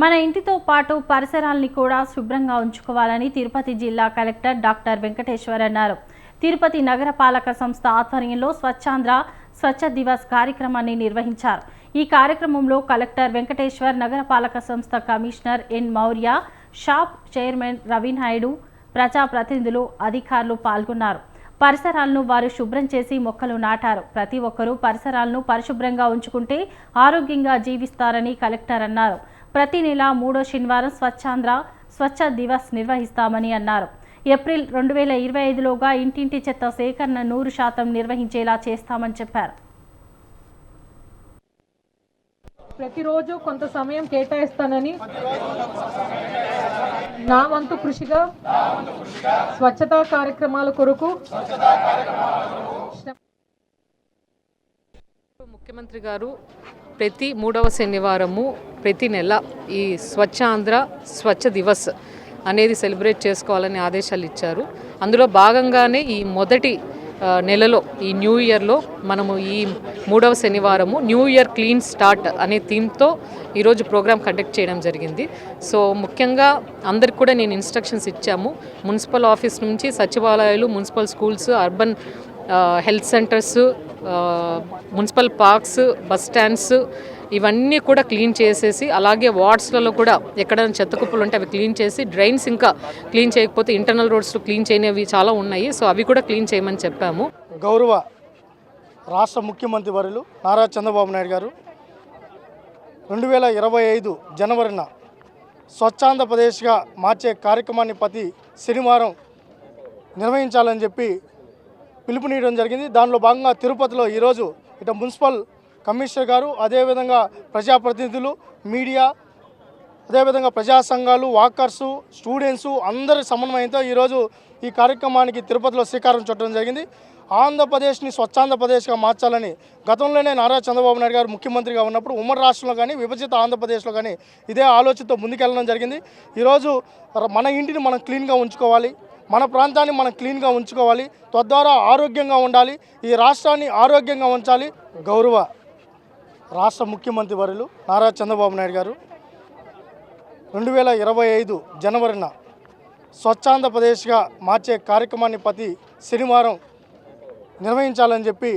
మన ఇంటితో పాటు పరిసరాల్ని కూడా శుభ్రంగా ఉంచుకోవాలని తిరుపతి జిల్లా కలెక్టర్ డాక్టర్ వెంకటేశ్వర్ అన్నారు. తిరుపతి నగరపాలక సంస్థ ఆధ్వర్యంలో స్వచ్ఛాంధ్ర స్వచ్ఛ దివస్ కార్యక్రమాన్ని నిర్వహించారు. ఈ కార్యక్రమంలో కలెక్టర్ వెంకటేశ్వర్ నగరపాలక సంస్థ commissioner N Maurya shop chairman Ravi Naidu ప్రజాప్రతినిధులు అధికారులు పాల్గొన్నారు. పరిసరాలను వారు శుభ్రం చేసి మొక్కలు నాటారు. ప్రతి ఒక్కరూ పరిసరాలను పరిశుభ్రంగా ఉంచుకుంటే ఆరోగ్యంగా జీవిస్తారని కలెక్టర్ అన్నారు. ప్రతి నెల మూడో శనివారం స్వచ్ఛాంధ్ర స్వచ్ఛ దివస్ నిర్వహిస్తామని అన్నారు. ఏప్రిల్ రెండు వేల ఇరవై ఐదులోగా ఇంటింటి చెత్త సేకరణ నూరు శాతం నిర్వహించేలా చేస్తామని చెప్పారు. ప్రతిరోజు కొంత సమయం కేటాయిస్తానని నా వంతు కృషిగా స్వచ్ఛతా కార్యక్రమాల కొరకు ముఖ్యమంత్రి గారు ప్రతి మూడవ శనివారము ప్రతి నెల ఈ స్వచ్ఛ ఆంధ్ర స్వచ్ఛ దివస్ అనేది సెలబ్రేట్ చేసుకోవాలని ఆదేశాలు ఇచ్చారు. అందులో భాగంగానే ఈ మొదటి నెలలో ఈ న్యూ ఇయర్లో మనము ఈ మూడవ శనివారము న్యూ ఇయర్ క్లీన్ స్టార్ట్ అనే థీమ్తో ఈరోజు ప్రోగ్రామ్ కండక్ట్ చేయడం జరిగింది. సో ముఖ్యంగా అందరికి కూడా నేను ఇన్స్ట్రక్షన్స్ ఇచ్చాము. మున్సిపల్ ఆఫీస్ నుంచి సచివాలయాలు municipal schools urban health centres municipal parks bus stands ఇవన్నీ కూడా క్లీన్ చేసేసి అలాగే వార్డ్స్లలో కూడా ఎక్కడైనా చెత్త కుప్పలు ఉంటే అవి క్లీన్ చేసి డ్రైన్స్ ఇంకా క్లీన్ చేయకపోతే ఇంటర్నల్ రోడ్స్ క్లీన్ చేయనివి చాలా ఉన్నాయి. సో అవి కూడా క్లీన్ చేయమని చెప్పాము. గౌరవ రాష్ట్ర ముఖ్యమంత్రి వర్యులు నారా చంద్రబాబు నాయుడు గారు రెండు వేల ఇరవై ఐదు జనవరిన స్వచ్ఛాంధ్రప్రదేశ్గా మార్చే కార్యక్రమాన్ని ప్రతి శనివారం నిర్వహించాలని చెప్పి పిలుపునీయడం జరిగింది. దానిలో భాగంగా తిరుపతిలో ఈరోజు ఇట మున్సిపల్ కమిషనర్ గారు అదేవిధంగా ప్రజాప్రతినిధులు మీడియా అదేవిధంగా ప్రజా సంఘాలు వాకర్సు స్టూడెంట్స్ అందరి సమన్వయంతో ఈరోజు ఈ కార్యక్రమానికి తిరుపతిలో శ్రీకారం చుట్టడం జరిగింది. ఆంధ్రప్రదేశ్ని స్వచ్ఛాంధ్రప్రదేశ్గా మార్చాలని గతంలోనే నారా చంద్రబాబు నాయుడు గారు ముఖ్యమంత్రిగా ఉన్నప్పుడు ఉమ్మడి రాష్ట్రంలో కానీ విభజిత ఆంధ్రప్రదేశ్లో కానీ ఇదే ఆలోచనతో ముందుకెళ్ళడం జరిగింది. ఈరోజు మన ఇంటిని మనం క్లీన్గా ఉంచుకోవాలి మన ప్రాంతాన్ని మనం క్లీన్గా ఉంచుకోవాలి తద్వారా ఆరోగ్యంగా ఉండాలి ఈ రాష్ట్రాన్ని ఆరోగ్యంగా ఉంచాలి. గౌరవ రాష్ట్ర ముఖ్యమంత్రి వర్యులు నారా చంద్రబాబు నాయుడు గారు. రెండు వేల ఇరవై ఐదు జనవరిన స్వచ్ఛాంధ్రప్రదేశ్గా మార్చే కార్యక్రమాన్ని ప్రతి శనివారం నిర్వహించాలని చెప్పి